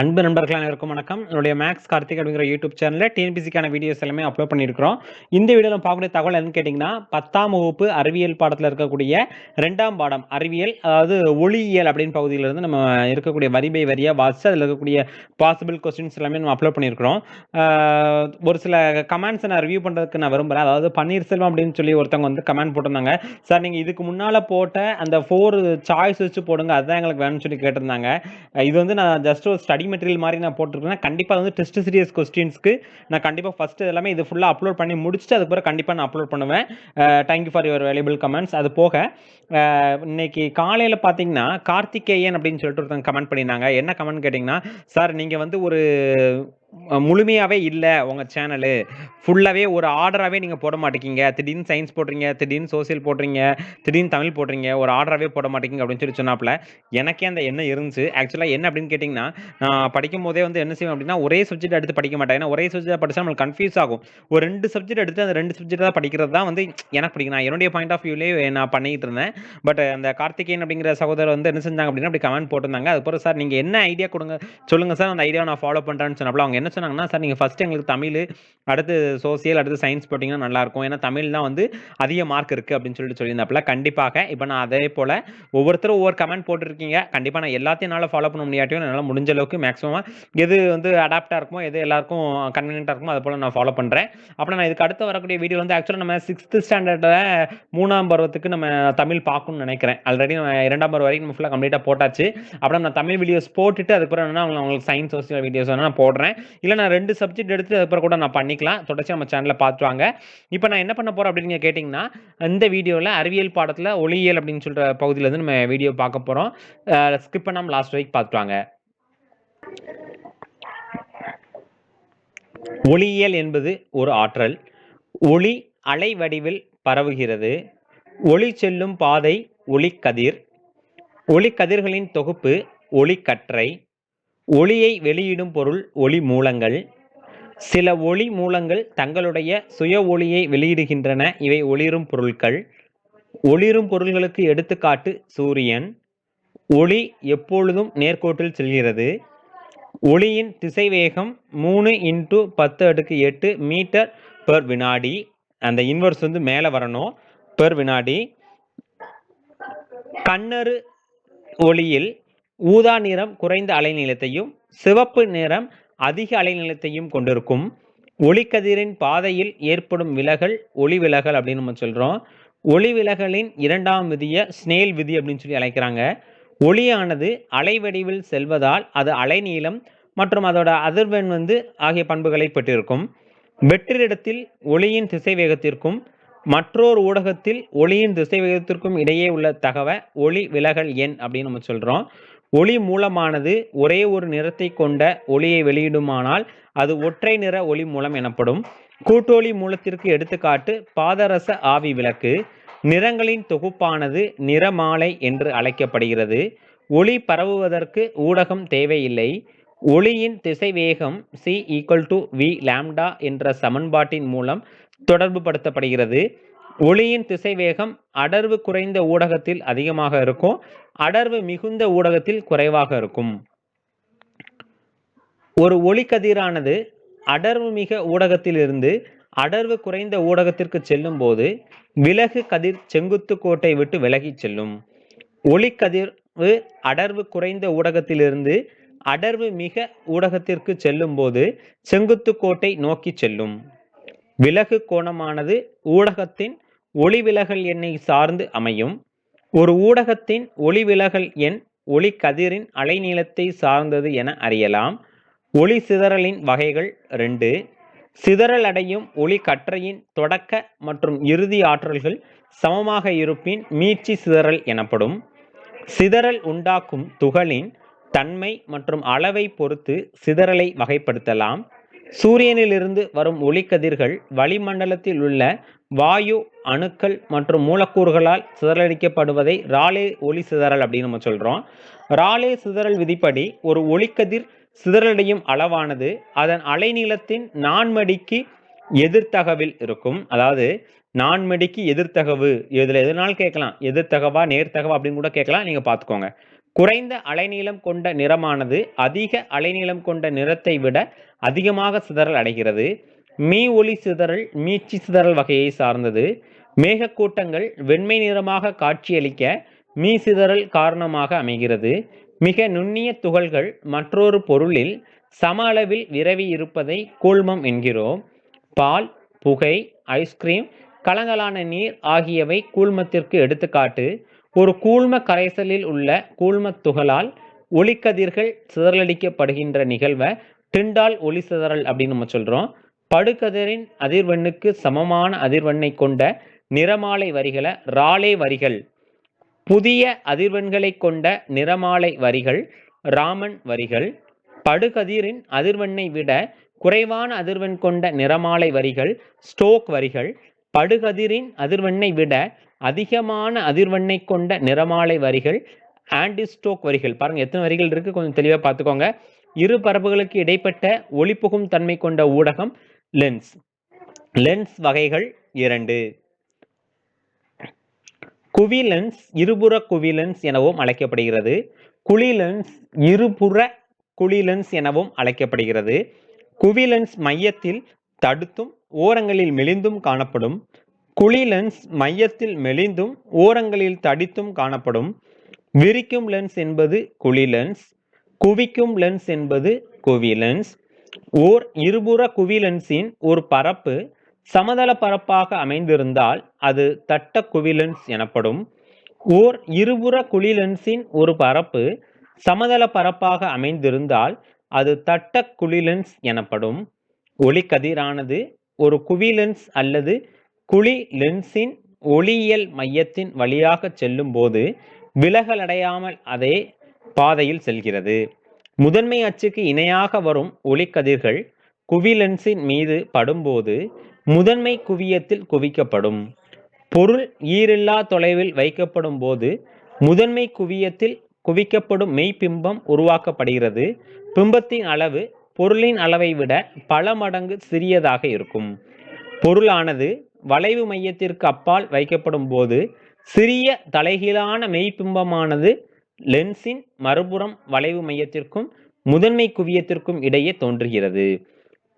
அன்பு நண்பர்கள் அனைவருக்கும் வணக்கம். என்னுடைய மேக்ஸ் கார்த்திக் அப்படிங்கிற யூடியூப் சேனலில் டிஎன்பிசிக்கான வீடியோஸ் எல்லாமே அப்லோட் பண்ணியிருக்கிறோம். இந்த வீடியோவில் பார்க்கக்கூடிய தகவல் என்னன்னு கேட்டிங்கன்னா பத்தாம் வகுப்பு அறிவியல் பாடத்தில் இருக்கக்கூடிய ரெண்டாம் பாடம் அறிவியல் அதாவது ஒளியியல் அப்படின்னு பகுதியிலிருந்து நம்ம இருக்கக்கூடிய வரி பை வரியாக வாசித்து அதில் இருக்கக்கூடிய பாசிபிள் கொஸ்டின்ஸ் எல்லாமே நம்ம அப்லோட் பண்ணியிருக்கிறோம். ஒரு சில கமெண்ட்ஸை நான் ரிவ்யூ பண்ணுறதுக்கு நான் விரும்புகிறேன் அதாவது பன்னீர்செல்வம் அப்படின்னு சொல்லி ஒருத்தவங்க வந்து கமெண்ட் போட்டிருந்தாங்க. சார் நீங்கள் இதுக்கு முன்னால் போட்ட அந்த ஃபோர் சாய்ஸ் வச்சு போடுங்க. அதுதான் எங்களுக்கு வேணும்னு சொல்லி கேட்டிருந்தாங்க. இது வந்து நான் ஜஸ்ட் ஒரு ஸ்டடி மெட்டீரியல் மாதிரி நான் போட்டிருக்கேன்னா கண்டிப்பாக வந்து டெஸ்ட் சீரியஸ் கொஸ்டின்ஸ்க்கு நான் கண்டிப்பாக ஃபஸ்ட்டு எல்லாமே இது ஃபுல்லாக அப்லோட் பண்ணி முடிச்சுட்டு அதுக்கப்புறம் கண்டிப்பாக நான் அப்லோட் பண்ணுவேன். Thank you for your valuable comments அது போக இன்னைக்கு காலையில் பார்த்தீங்கன்னா கார்த்திகேயன் அப்படின்னு சொல்லிட்டு ஒருத்தங்க கமெண்ட் பண்ணியிருந்தாங்க. என்ன கமெண்ட் கேட்டிங்கன்னா சார் நீங்கள் வந்து ஒரு முழுமையாகவே இல்லை உங்கள் சேனலு ஃபுல்லாகவே ஒரு ஆர்டராகவே நீங்கள் போட மாட்டேங்கிங்க திடீர்னு சயின்ஸ் போடுறீங்க திடீர்னு சோசியல் போடுறீங்க திடீர்னு தமிழ் போடுறீங்க ஒரு ஆர்டராகவே போட மாட்டேங்கிங்க அப்படின்னு சொல்லி சொன்னாப்புல எனக்கே அந்த எண்ணம் இருந்துச்சு. ஆக்சுவலாக என்ன அப்படின்னு கேட்டிங்கன்னா நான் படிக்கும் போதே வந்து என்ன செய்வேன் அப்படின்னா ஒரே சப்ஜெக்ட் எடுத்து படிக்க மாட்டேன். ஏன்னா ஒரே சப்ஜெக்ட் படிச்சா நம்மளுக்கு கன்ஃபியூஸ் ஆகும். ஒரு ரெண்டு சப்ஜெக்ட் எடுத்து அந்த ரெண்டு சப்ஜெக்ட் தான் படிக்கிறது தான் வந்து எனக்கு பிடிக்கும். நான் என்னுடைய பாயிண்ட் ஆஃப் வியூலேயே நான் பண்ணிட்டு இருந்தேன். பட் அந்த கார்த்திகேயன் அப்படிங்கிற சகோதரர் வந்து என்ன செஞ்சாங்க அப்படின்னா அப்படி கமெண்ட் போட்டிருந்தாங்க. அதுக்கப்புறம் சார் நீங்கள் என்ன ஐடியா கொடுங்க சொல்லுங்கள் சார். அந்த ஐடியாவை நான் ஃபாலோ பண்ணுறேன்னு சொன்னப்பல அவங்க என்ன சொன்னாங்கன்னா சார் நீங்கள் ஃபஸ்ட்டு எங்களுக்கு தமிழ் அடுத்து சோசியல் அடுத்து சயின்ஸ் போட்டிங்கன்னா நல்லாயிருக்கும். ஏன்னா தமிழ் தான் வந்து அதிக மார்க் இருக்குது அப்படின்னு சொல்லிட்டு சொல்லியிருந்தாப்புல கண்டிப்பாக இப்போ நான் அதே போல் ஒவ்வொருத்தரும் ஒவ்வொரு கமெண்ட் போட்டிருக்கீங்க. கண்டிப்பாக நான் எல்லாத்தையும் என்னால் ஃபாலோ பண்ண முடியாட்டியும் என்னால் முடிஞ்ச அளவுக்கு மேக்ஸிமம் எது வந்து அடாப்டாக இருக்குமோ எது எல்லாருக்கும் கன்வீனியன்ட்டாக இருக்குமோ அது போல் நான் ஃபாலோ பண்ணுறேன் அப்புறம் நான் இதுக்கு அடுத்து வரக்கூடிய வீடியோ வந்து ஆக்சுவலாக நம்ம சிக்ஸ்த்து ஸ்டாண்டர்டில் மூணாம் பருவத்துக்கு நம்ம தமிழ் பார்க்கணும்னு நினைக்கிறேன். ஆல்ரெடி நம்ம இரண்டாம் பருவம் வரைக்கும் நம்ம ஃபுல்லாக கம்ப்ளீட்டாக போட்டாச்சு. அப்புறம் நான் தமிழ் வீடியோஸ் போட்டுட்டு அதுக்கப்புறம் என்ன அவங்களுக்கு சயின்ஸ் சோசியல் வீடியோஸ் வேணால் நான் போடுறேன். இல்லை நான் ரெண்டு சப்ஜெக்ட் எடுத்து அதுக்கப்புறம் கூட நான் பண்ணிக்கலாம். தொடர்ச்சி நம்ம சேனலில் பார்த்து வாங்க. இப்போ நான் என்ன பண்ண போகிறேன் அப்படின்னு கேட்டிங்கன்னா இந்த வீடியோவில் அறிவியல் பாடத்தில் ஒளியியல் அப்படின்னு சொல்கிற பகுதியிலேருந்து நம்ம வீடியோ பார்க்க போகிறோம் ஸ்கிப் பண்ணாமல் லாஸ்ட் வரைக்கும் பார்த்துவாங்க வாங்க. ஒளியியல் என்பது ஒரு ஆற்றல். ஒளி அலை வடிவில் பரவுகிறது. ஒளி செல்லும் பாதை ஒளிக்கதிர். ஒளிக்கதிர்களின் தொகுப்பு ஒளிக்கற்றை. ஒளியை வெளியிடும் பொருள் ஒளி மூலங்கள். சில ஒளி மூலங்கள் தங்களுடைய சுய ஒளியை வெளியிடுகின்றன. இவை ஒளிரும் பொருட்கள் ஒளிரும் பொருள்களுக்கு எடுத்துக்காட்டு சூரியன். ஒளி எப்பொழுதும் நேர்கோட்டில் செல்கிறது. ஒளியின் திசைவேகம் மூணு இன்ட்டு பத்து அடுக்கு எட்டு மீட்டர் பெர் வினாடி. அந்த இன்வர்ஸ் வந்து மேலே வரணும். பெர் வினாடி. கண்ணறு ஒளியில் ஊதா நிறம் குறைந்த அலைநீளத்தையும் சிவப்பு நிறம் அதிக அலைநீளத்தையும் கொண்டிருக்கும். ஒளிக்கதிரின் பாதையில் ஏற்படும் விலகல் ஒளி விலகல் அப்படின்னு நம்ம சொல்கிறோம் ஒளி விலகலின் இரண்டாம் விதியை ஸ்னேல் விதி அப்படின்னு சொல்லி அழைக்கிறாங்க. ஒளியானது அலைவடிவில் செல்வதால் அது அலைநீளம் மற்றும் அதோட அதிர்வெண் வந்து ஆகிய பண்புகளை பெற்றிருக்கும். வெற்றிடத்தில் ஒளியின் திசைவேகத்திற்கும் மற்றொரு ஊடகத்தில் ஒளியின் திசைவேகத்திற்கும் இடையே உள்ள தகவல் ஒளி விலகல் எண் அப்படின்னு நம்ம சொல்கிறோம் ஒளி மூலமானது ஒரே ஒரு நிறத்தை கொண்ட ஒளியை வெளியிடுமானால் அது ஒற்றை நிற ஒளி மூலம் எனப்படும். கூட்டொளி மூலத்திற்கு எடுத்துக்காட்டு பாதரச ஆவி விளக்கு. நிறங்களின் தொகுப்பானது நிறமாலை என்று அழைக்கப்படுகிறது. ஒளி பரவுவதற்கு ஊடகம் தேவையில்லை. ஒளியின் திசைவேகம் c equal to v lambda என்ற சமன்பாட்டின் மூலம் தொடர்பு படுத்தப்படுகிறது. ஒளியின் திசைவேகம் அடர்வு குறைந்த ஊடகத்தில் அதிகமாக இருக்கும். அடர்வு மிகுந்த ஊடகத்தில் குறைவாக இருக்கும். ஒரு ஒளிக்கதிரானது அடர்வு மிக ஊடகத்திலிருந்து அடர்வு குறைந்த ஊடகத்திற்கு செல்லும் போது விலகு கதிர் செங்குத்து கோட்டை விட்டு விலகிச் செல்லும். ஒளிக்கதிர்வு அடர்வு குறைந்த ஊடகத்திலிருந்து அடர்வு மிக ஊடகத்திற்கு செல்லும் போது செங்குத்து கோட்டை நோக்கி செல்லும். விலகு கோணமானது ஊடகத்தின் ஒளி விலகல் எண்ணை சார்ந்து அமையும். ஒரு ஊடகத்தின் ஒளி விலகல் எண் ஒளி கதிரின் அலைநீளத்தை சார்ந்தது என அறியலாம். ஒளி சிதறலின் வகைகள் ரெண்டு. சிதறல் அடையும் ஒளி கற்றையின் தொடக்க மற்றும் இறுதி ஆற்றல்கள் சமமாக இருப்பின் மீட்சி சிதறல் எனப்படும். சிதறல் உண்டாக்கும் துகளின் தன்மை மற்றும் அளவை பொறுத்து சிதறலை வகைப்படுத்தலாம். சூரியனிலிருந்து வரும் ஒளிக்கதிர்கள் வளிமண்டலத்தில் உள்ள வாயு அணுக்கள் மற்றும் மூலக்கூறுகளால் சிதறடிக்கப்படுவதை ராலே ஒளி சிதறல் அப்படின்னு நம்ம சொல்கிறோம் ராலே சிதறல் விதிப்படி ஒரு ஒளிக்கதிர் சிதறடையும் அளவானது அதன் அலைநீளத்தின் நான்மடிக்கு எதிர்த்தகவில் இருக்கும். அதாவது நான்மடிக்கு எதிர்த்தகவு. இதில் எதுனாலும் கேட்கலாம். எதிர்த்தகவா நேர்த்தகவா அப்படின்னு கூட கேட்கலாம். நீங்கள் பார்த்துக்கோங்க. குறைந்த அலைநீளம் கொண்ட நிறமானது அதிக அலைநீளம் கொண்ட நிறத்தை விட அதிகமாக சிதறல் அடைகிறது. மீ ஒளி சிதறல் மீட்சி சிதறல் வகையை சார்ந்தது. மேகக்கூட்டங்கள் வெண்மை நிறமாக காட்சியளிக்க மீ சிதறல் காரணமாக அமைகிறது. மிக நுண்ணிய துகள்கள் மற்றொரு பொருளில் சம அளவில் விரவி இருப்பதை கூழ்மம் என்கிறோம். பால் புகை ஐஸ்கிரீம் கலங்கலான நீர் ஆகியவை கூழ்மத்திற்கு எடுத்துக்காட்டு. ஒரு கூழ்ம கரைசலில் உள்ள கூழ்மத் துகளால் ஒளிக்கதிர்கள் சிதறலடிக்கப்படுகின்ற நிகழ்வை டிண்டால் ஒளி சிதறல் அப்படின்னு நம்ம சொல்கிறோம் படுகதிரின் அதிர்வெண்ணுக்கு சமமான அதிர்வெண்ணை கொண்ட நிறமாலை வரிகளை ராலே வரிகள். புதிய அதிர்வெண்களை கொண்ட நிறமாலை வரிகள் ராமன் வரிகள். படுகதிரின் அதிர்வெண்ணை விட குறைவான அதிர்வெண் கொண்ட நிறமாலை வரிகள் ஸ்டோக் வரிகள். படுகதிரின் அதிர்வெண்ணை விட அதிகமான அதிர்வெண்ணை கொண்ட நிறமாலை வரிகள் ஆன்டிஸ்டோக் வரிகள். பாருங்க எத்தனை வரிகள் இருக்கு? கொஞ்சம் தெளிவாக பார்த்துக்கோங்க. இரு பரப்புகளுக்கு இடைப்பட்ட ஒளிப்புகும் தன்மை கொண்ட ஊடகம் லென்ஸ் லென்ஸ் வகைகள் இரண்டு. குவி லென்ஸ் இருபுற குவிலென்ஸ் எனவும் அழைக்கப்படுகிறது. குழி லென்ஸ் இருபுற குழி லென்ஸ் எனவும் அழைக்கப்படுகிறது. குவி லென்ஸ் மையத்தில் தடுத்தும் ஓரங்களில் மெலிந்தும் காணப்படும். குழி லென்ஸ் மையத்தில் மெலிந்தும் ஓரங்களில் தடித்தும் காணப்படும். விரிக்கும் லென்ஸ் என்பது குழி லென்ஸ் குவிக்கும் லென்ஸ் என்பது குவி லென்ஸ் ஓர் இருபுற குவிலென்ஸின் ஒரு பரப்பு சமதள பரப்பாக அமைந்திருந்தால் அது தட்ட குவிலென்ஸ் எனப்படும். ஓர் இருபுற குழிலென்ஸின் ஒரு பரப்பு சமதள பரப்பாக அமைந்திருந்தால் அது தட்ட குழிலென்ஸ் எனப்படும். ஒளிக்கதிரானது ஒரு குவிலென்ஸ் அல்லது குழி லென்ஸின் ஒளியியல் மையத்தின் வழியாக செல்லும் போது விலகலடையாமல் அதே பாதையில் செல்கிறது. முதன்மை அச்சுக்கு இணையாக வரும் ஒளிக்கதிர்கள் குவிலென்ஸின் மீது படும்போது முதன்மை குவியத்தில் குவிக்கப்படும். பொருள் ஈரில்லா தொலைவில் வைக்கப்படும் போது முதன்மை குவியத்தில் குவிக்கப்படும் மெய்பிம்பம் உருவாக்கப்படுகிறது. பிம்பத்தின் அளவு பொருளின் அளவை விட பல மடங்கு சிறியதாக இருக்கும். பொருளானது வளைவு மையத்திற்கு அப்பால் வைக்கப்படும் போது சிறிய தலைகீழான மெய்பிம்பமானது லென்ஸின் மறுபுறம் வளைவு மையத்திற்கும் முதன்மை குவியத்திற்கும் இடையே தோன்றுகிறது.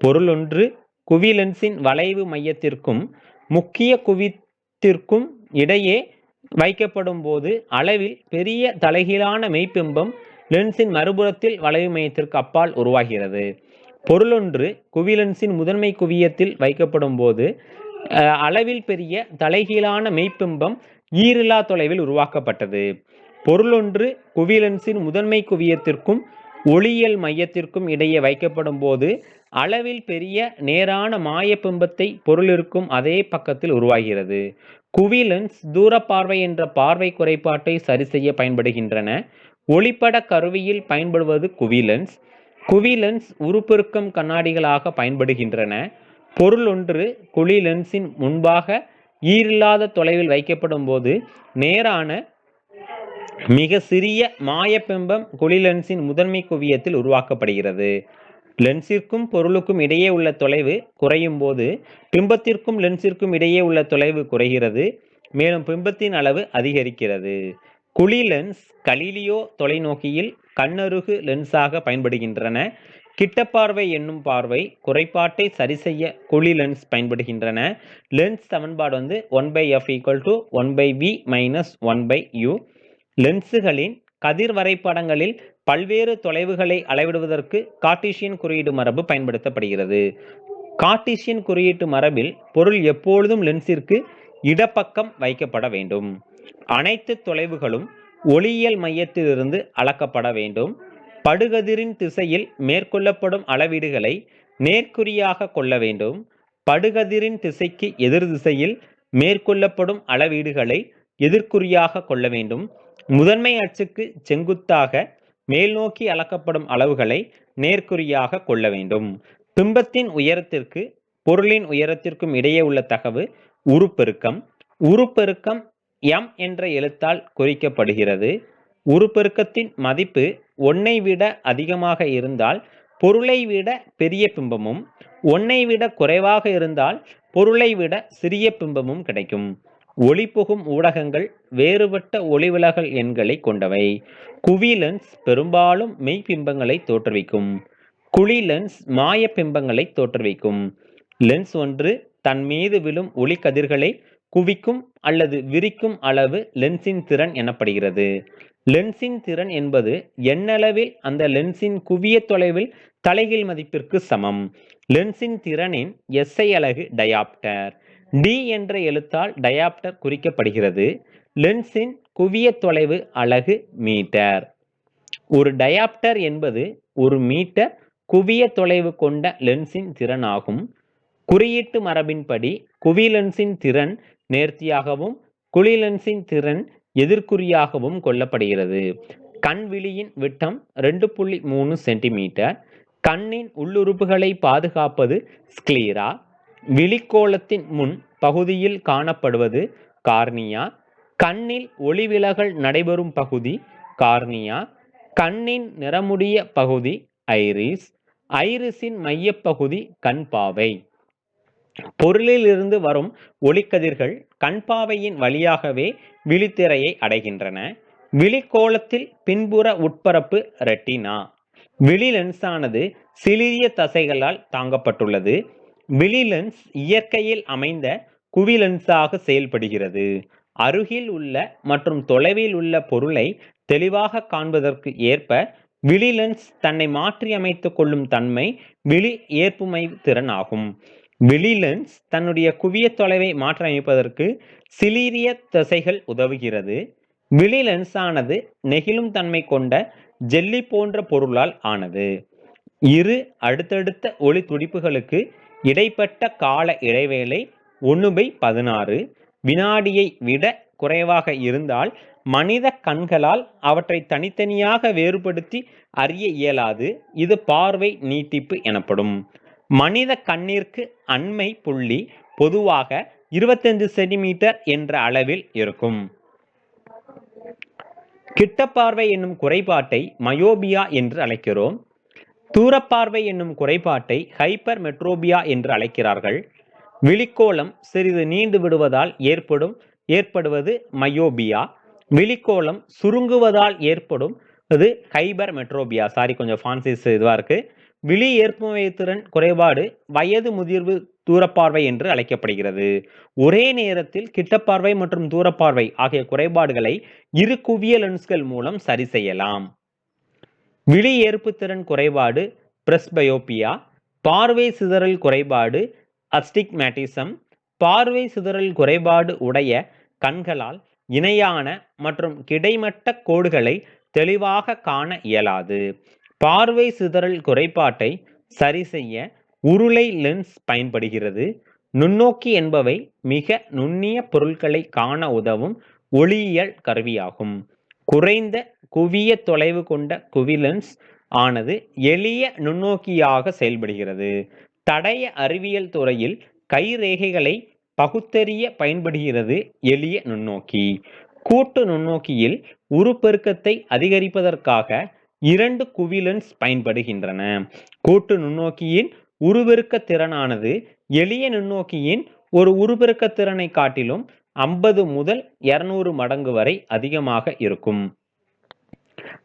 பொருள் ஒன்று குவிலென்ஸின் வளைவு மையத்திற்கும் முக்கிய குவித்திற்கும் இடையே வைக்கப்படும் போது அளவில் பெரிய தலைகீழான மெய்ப்பிம்பம் லென்ஸின் மறுபுறத்தில் வளைவு மையத்திற்கு அப்பால் உருவாகிறது. பொருளொன்று குவிலென்ஸின் முதன்மை குவியத்தில் வைக்கப்படும் போது அளவில் பெரிய தலைகீழான மெய்ப்பிம்பம் ஈரில்லா தொலைவில் உருவாக்கப்பட்டது. பொருளொன்று குவிலென்ஸின் முதன்மை குவியத்திற்கும் ஒளியியல் மையத்திற்கும் இடையே வைக்கப்படும் போது அளவில் பெரிய நேரான மாயப்பிம்பத்தை பொருள் இருக்கும் அதே பக்கத்தில் உருவாகிறது. குவிலென்ஸ் பார்வை என்ற பார்வை குறைபாட்டை சரி செய்ய பயன்படுகின்றன. ஒளிப்பட கருவியில் பயன்படுவது குவிலென்ஸ் குவிலென்ஸ் உருப்பெருக்கம் கண்ணாடிகளாக பயன்படுகின்றன. பொருள் ஒன்று குழி லென்ஸின் முன்பாக ஈரில்லாத தொலைவில் வைக்கப்படும் போது நேரான மிக சிறிய மாயப்பிம்பம் குழி லென்ஸின் முதன்மை குவியத்தில் உருவாக்கப்படுகிறது. லென்ஸிற்கும் பொருளுக்கும் இடையே உள்ள தொலைவு குறையும் போது பிம்பத்திற்கும் லென்ஸிற்கும் இடையே உள்ள தொலைவு குறைகிறது மேலும் பிம்பத்தின் அளவு அதிகரிக்கிறது. குழி லென்ஸ் கலீலியோ தொலைநோக்கியில் கண்ணருகு லென்ஸாக பயன்படுகின்றன. கிட்டப்பார்வை என்னும் பார்வை குறைபாட்டை சரிசெய்ய குழி லென்ஸ் பயன்படுகின்றன. லென்ஸ் சமன்பாடு வந்து one by f equal to one by v minus one by u லென்ஸுகளின் கதிர் வரைபடங்களில் பல்வேறு தொலைவுகளை அளவிடுவதற்கு கார்டீசியன் குறியீடு மரபு பயன்படுத்தப்படுகிறது. கார்டீசியன் குறியீட்டு மரபில் பொருள் எப்பொழுதும் லென்ஸிற்கு இடப்பக்கம் வைக்கப்பட வேண்டும். அனைத்து தொலைவுகளும் ஒளியியல் மையத்திலிருந்து அளக்கப்பட வேண்டும். படுகதிரின் திசையில் மேற்கொள்ளப்படும் அளவீடுகளை நேர்குறியாக கொள்ள வேண்டும். படுகதிரின் திசைக்கு எதிர் திசையில் மேற்கொள்ளப்படும் அளவீடுகளை எதிர்குறியாக கொள்ள வேண்டும். முதன்மை அச்சுக்கு செங்குத்தாக மேல்நோக்கி அளக்கப்படும் அளவுகளை நேர்குறியாக கொள்ள வேண்டும். பிம்பத்தின் உயரத்திற்கு பொருளின் உயரத்திற்கும் இடையே உள்ள தகவு உருப்பெருக்கம். உருப்பெருக்கம் எம் என்ற எழுத்தால் குறிக்கப்படுகிறது. உருப்பெருக்கத்தின் மதிப்பு ஒன்னை விட அதிகமாக இருந்தால் பொருளை விட பெரிய பிம்பமும் ஒன்னை விட குறைவாக இருந்தால் பொருளை விட சிறிய பிம்பமும் கிடைக்கும். ஒளிபுகும் ஊடகங்கள் வேறுபட்ட ஒளிவிலகல் எண்களை கொண்டவை. குவி லென்ஸ் பெரும்பாலும் மெய்பிம்பங்களை தோற்றுவிக்கும். குழி லென்ஸ் மாய பிம்பங்களை தோற்றுவிக்கும். லென்ஸ் ஒன்று தன் மீது விழும் ஒளி கதிர்களை குவிக்கும் அல்லது விரிக்கும் அளவு லென்ஸின் திறன் எனப்படுகிறது. லென்ஸின் திறன் என்பது எண்ணளவில் அந்த லென்ஸின் குவிய தொலைவில் தலைகீழ் மதிப்பிற்கு சமம். லென்ஸின் திறனின் எஸ்ஐ அலகு டயாப்டர். டி என்ற எழுத்தால் டயாப்டர் குறிக்கப்படுகிறது. லென்ஸின் குவிய தொலைவு அலகு மீட்டர். ஒரு டயாப்டர் என்பது ஒரு மீட்டர் குவிய தொலைவு கொண்ட லென்ஸின் திறன் ஆகும் குறியீட்டு மரபின்படி குவி லென்ஸின் திறன் நேர்த்தியாகவும் குழி லென்ஸின் திறன் எதிர்குறியாகவும் கொள்ளப்படுகிறது. கண் விழியின் விட்டம் ரெண்டு புள்ளி மூணு சென்டிமீட்டர். கண்ணின் உள்ளுறுப்புகளை பாதுகாப்பது ஸ்க்ளீரா விழிக்கோளத்தின் முன் பகுதியில் காணப்படுவது கார்னியா. கண்ணில் ஒளிவிலகல் நடைபெறும் பகுதி கார்னியா. கண்ணின் நிறமுடிய பகுதி ஐரிஸ். ஐரிஸின் மையப்பகுதி கண்பாவை. பொருளிலிருந்து வரும் ஒளிக்கதிர்கள் கண்பாவையின் வழியாகவே விழித்திரையை அடைகின்றன. விழிக்கோளத்தில் பின்புற உட்பரப்பு ரெட்டினா. விழி லென்ஸானது சிலிரிய தசைகளால் தாங்கப்பட்டுள்ளது. விழி லென்ஸ் இயற்கையில் அமைந்த குவி லென்ஸாக செயல்படுகிறது. அருகில் உள்ள மற்றும் தொலைவில் உள்ள பொருளை தெளிவாக காண்பதற்கு ஏற்ப விழிலென்ஸ் தன்னை மாற்றி அமைத்துக் கொள்ளும் தன்மை விழி ஏற்புமை திறன் ஆகும். விழிலென்ஸ் தன்னுடைய குவிய தொலைவை மாற்றியமைப்பதற்கு சிலீரிய தசைகள் உதவுகிறது. விழி லென்ஸானது நெகிழும் தன்மை கொண்ட ஜெல்லி போன்ற பொருளால் ஆனது. இரு அடுத்தடுத்த ஒளி துடிப்புகளுக்கு இடைப்பட்ட கால இடைவேளை ஒன்று பை பதினாறு. வினாடியை விட குறைவாக இருந்தால் மனித கண்களால் அவற்றை தனித்தனியாக வேறுபடுத்தி அறிய இயலாது. இது பார்வை நீட்டிப்பு எனப்படும். மனித கண்ணிற்கு அண்மை புள்ளி பொதுவாக இருபத்தஞ்சு சென்டிமீட்டர் என்ற அளவில் இருக்கும். கிட்டப்பார்வை என்னும் குறைபாட்டை மயோபியா என்று அழைக்கிறோம். தூரப்பார்வை என்னும் குறைபாட்டை ஹைப்பர் மெட்ரோபியா என்று அழைக்கிறார்கள். விழிக்கோளம் சிறிது நீண்டு விடுவதால் ஏற்படும் ஏற்படுவது மயோபியா. விழிக்கோளம் சுருங்குவதால் ஏற்படும் இது ஹைபர் மெட்ரோபியா. சாரி கொஞ்சம் ஃபான்சிஸ் இதுவாக இருக்கு. விழி ஏற்புமை குறைபாடு வயது முதிர்வு தூரப்பார்வை என்று அழைக்கப்படுகிறது. ஒரே நேரத்தில் கிட்டப்பார்வை மற்றும் தூரப்பார்வை ஆகிய குறைபாடுகளை இரு குவிய லென்ஸ்கள் மூலம் சரி செய்யலாம். விழி ஏற்புத்திறன் குறைபாடு பிரஸ்பயோப்பியா பார்வை சிதறல் குறைபாடு அஸ்டிக்மேட்டிசம் பார்வை சிதறல் குறைபாடு உடைய கண்களால் இணையான மற்றும் கிடைமட்ட கோடுகளை தெளிவாக காண இயலாது. பார்வை சிதறல் குறைபாட்டை சரி செய்ய உருளை லென்ஸ் பயன்படுகிறது. நுண்ணோக்கி என்பவை மிக நுண்ணிய பொருட்களை காண உதவும் ஒளியியல் கருவியாகும். குறைந்த குவிய தொலைவு கொண்ட குவிலன்ஸ் ஆனது எளிய நுண்ணோக்கியாக செயல்படுகிறது. தடய அறிவியல் துறையில் கைரேகைகளை பகுத்தறிய பயன்படுகிறது எளிய நுண்ணோக்கி. கூட்டு நுண்ணோக்கியில் உருப்பெருக்கத்தை அதிகரிப்பதற்காக இரண்டு குவிலென்ஸ் பயன்படுகின்றன. கூட்டு நுண்ணோக்கியின் உருபெருக்க திறனானது எளிய நுண்ணோக்கியின் ஒரு உருபெருக்க திறனை காட்டிலும் ஐம்பது முதல் இருநூறு மடங்கு வரை அதிகமாக இருக்கும்.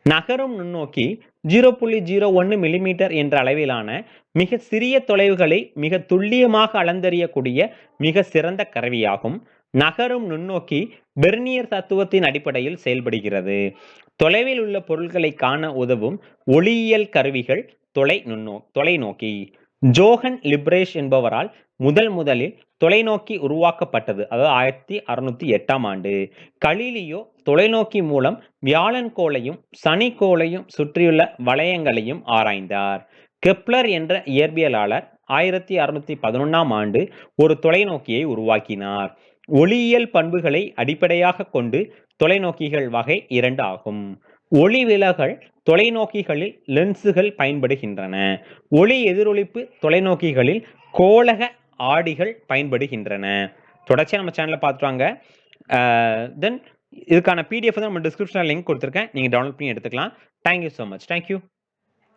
நகரும் நுண்ணோக்கி ஜீரோ புள்ளி ஜீரோ ஒன்று மில்லிமீட்டர் என்ற அளவிலான மிக சிறிய தொலைவுகளை மிக துல்லியமாக அளந்தறியக்கூடிய மிக சிறந்த கருவியாகும். நகரும் நுண்ணோக்கி பெர்னியர் தத்துவத்தின் அடிப்படையில் செயல்படுகிறது. தொலைவில் உள்ள பொருட்களை காண உதவும் ஒளியியல் கருவிகள் தொலை நுண்ணோ தொலைநோக்கி. ஜோஹன் லிப்ரேஷ் என்பவரால் முதல் முதலில் தொலைநோக்கி உருவாக்கப்பட்டது அதாவது ஆயிரத்தி அறுநூத்தி எட்டாம் ஆண்டு. கலீலியோ தொலைநோக்கி மூலம் வியாழன் கோளையும் சனி கோளையும் சுற்றியுள்ள வளையங்களையும் ஆராய்ந்தார். கெப்லர் என்ற இயற்பியலாளர் ஆயிரத்தி அறுநூத்தி பதினொன்னாம் ஆண்டு ஒரு தொலைநோக்கியை உருவாக்கினார். ஒளியியல் பண்புகளை அடிப்படையாக கொண்டு தொலைநோக்கிகள் வகை இரண்டு ஆகும். ஒளிவிலகல் தொலைநோக்கிகளில் லென்ஸுகள் பயன்படுகின்றன. ஒளி எதிரொலிப்பு தொலைநோக்கிகளில் கோலக ஆடிகள் பயன்படுகின்றன. தொடர்ச்சியாக நம்ம சேனலில் பார்த்துருவாங்க தென் இதுக்கான பிடிஎஃப் தான் நம்ம டிஸ்கிரிப்ஷனில் லிங்க் கொடுத்துருக்கேன். நீங்கள் டவுன்லோட் பண்ணி எடுத்துக்கலாம். Thank you so much thank you